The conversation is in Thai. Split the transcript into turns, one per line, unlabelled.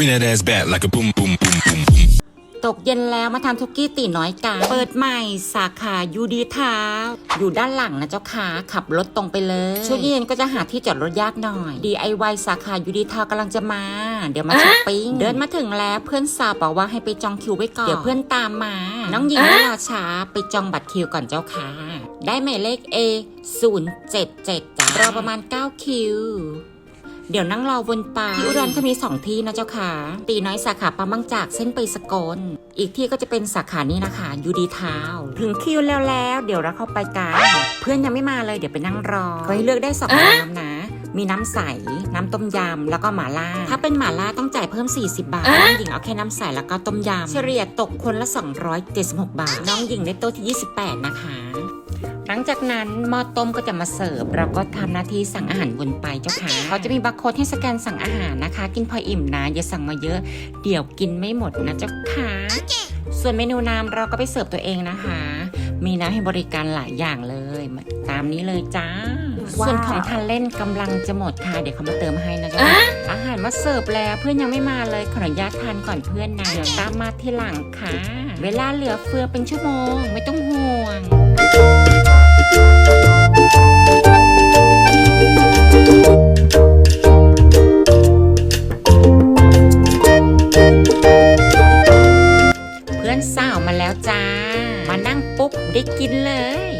Bring that ass back like a boom, boom, boom, boom, boom.
ตกเย็นแล้วมาทำทุกกี้ตีน้อยกันเปิดใหม่สาขายูดีทาวน์อยู่ด้านหลังนะเจ้าค่ะขับรถตรงไปเลย ช่วงเย็นก็จะหาที่จอดรถยากหน่อย DIY สาขายูดีทาวน์กำลังจะมา เดี๋ยวมาช้อปปิ้งเดินมาถึงแล้วเพื่อนสาวบอกว่าให้ไปจองคิวไว้ก่อน เดี๋ยวเพื่อนตามมา น้องหญิงไม่รอช้าไปจองบัตรคิวก่อนเจ้าค่ะ ได้หมายเลข A 0 7 7จ้ารอประมาณ 9 คิว เดี๋ยวนั่งรอวนไปที่อุดรเขามีสองที่นะเจ้าค่ะ ตีน้อยสาขาปั๊มบางจากเส้นไปสกล อีกที่ก็จะเป็นสาขานี้นะคะยูดีทาวน์ถึงคิวแล้วแล้วเดี๋ยวเราเข้าไปกันเพื่อนยังไม่มาเลยเดี๋ยวไปนั่งรอก็ให้เลือกได้สองน้ำนะ มีน้ำใส น้ำต้มยำ แล้วก็หม่าล่า ถ้าเป็นหม่าล่าต้องจ่ายเพิ่ม 40 บาท น้องหญิงเอาแค่น้ำใสแล้วก็ต้มยำ เฉลี่ยตกคนละ 276 บาท น้องหญิงได้โต๊ะที่ 28 นะคะ หลังจากนั้นหม้อต้มก็จะมาเสิร์ฟเราก็ทำหน้าที่สั่งอาหารวนไปเจ้าค่ะเขาจะมีบาร์โค้ดให้สแกนสั่งอาหารนะคะ กินพออิ่มนะอย่าสั่งมาเยอะ เดี๋ยวกินไม่หมดนะเจ้าค่ะส่วนเมนูน้ำเราก็ไปเสิร์ฟตัวเองนะคะ มีน้ำให้บริการหลายอย่างเลยมาตามนี้เลยจ้า ส่วนของทานเล่นกำลังจะหมดค่ะ เดี๋ยวเขามาเติมให้นะจ๊ะอาหารมาเสิร์ฟแล้วเพื่อนยังไม่มาเลยขออนุญาตทานก่อนเพื่อนนะเดี๋ยวตามมาทีหลังค่ะ เวลาเหลือเฟือเป็นชั่วโมง ไม่ต้องห่วง แล้วจ้า มานั่งปุ๊บได้กินเลย